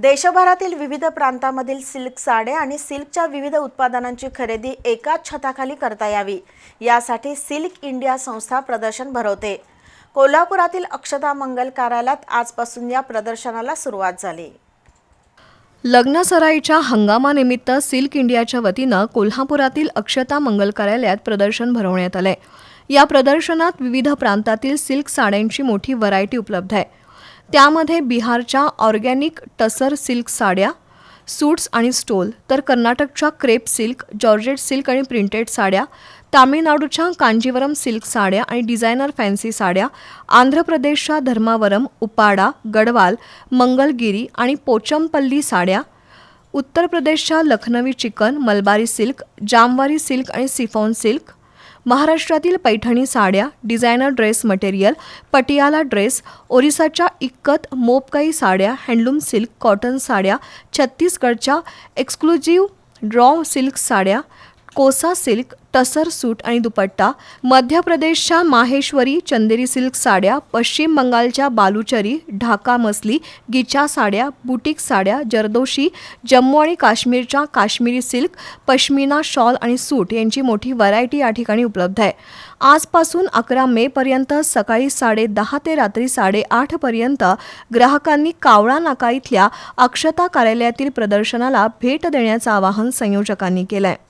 देशभरातील विविध प्रांतामधील सिल्क साड्या आणि सिल्कच्या विविध उत्पादनांची खरेदी एकाच छताखाली करता यावी. यासाठी सिल्क इंडिया संस्था प्रदर्शन भरवते. कोल्हापुरातील अक्षता मंगल कार्यालयात आजपासून या प्रदर्शनाला सुरुवात झाली. लग्नसराईच्या हंगामानिमित्त सिल्क इंडियाच्या वतीनं कोल्हापुरातील अक्षता मंगल कार्यालयात प्रदर्शन भरवण्यात आलंय. या प्रदर्शनात विविध प्रांतातील सिल्क साड्यांची मोठी व्हरायटी उपलब्ध आहे. त्यामध्ये बिहारच्या ऑर्गॅनिक टसर सिल्क साड्या सूट्स आणि स्टोल तर कर्नाटकच्या क्रेप सिल्क जॉर्जेट सिल्क आणि प्रिंटेड साड्या तामिळनाडूच्या कांजीवरम सिल्क साड्या आणि डिझायनर फॅन्सी साड्या आंध्र प्रदेशच्या धर्मावरम उपाडा गडवाल मंगलगिरी आणि पोचमपल्ली साड्या उत्तर प्रदेशच्या लखनवी चिकन मलबारी सिल्क जामवारी सिल्क आणि सिफॉन सिल्क महाराष्ट्रातील पैठणी साड्या designer dress material Patiala dress ओरिसाच्या ikat मोपकाई साड्या हँडलूम सिल्क कॉटन साड्या छत्तीसगडच्या एक्सक्लुझिव्ह ड्रॉ सिल्क साड्या कोसा सिल्क टसर सूट आणि दुपट्टा मध्य प्रदेशच्या माहेश्वरी चंदेरी सिल्क साड्या पश्चिम बंगालच्या बालुचरी ढाका मसली गिचा साड्या बुटीक साड्या जरदोशी जम्मू आणि काश्मीरच्या काश्मीरी सिल्क पश्मिना शॉल आणि सूट यांची मोठी व्हरायटी या ठिकाणी उपलब्ध आहे. आजपासून अकरा मेपर्यंत सकाळी साडे दहा ते रात्री साडेआठपर्यंत ग्राहकांनी कावळा नाका इथल्या अक्षता कार्यालयातील प्रदर्शनाला भेट देण्याचं आवाहन संयोजकांनी केलं आहे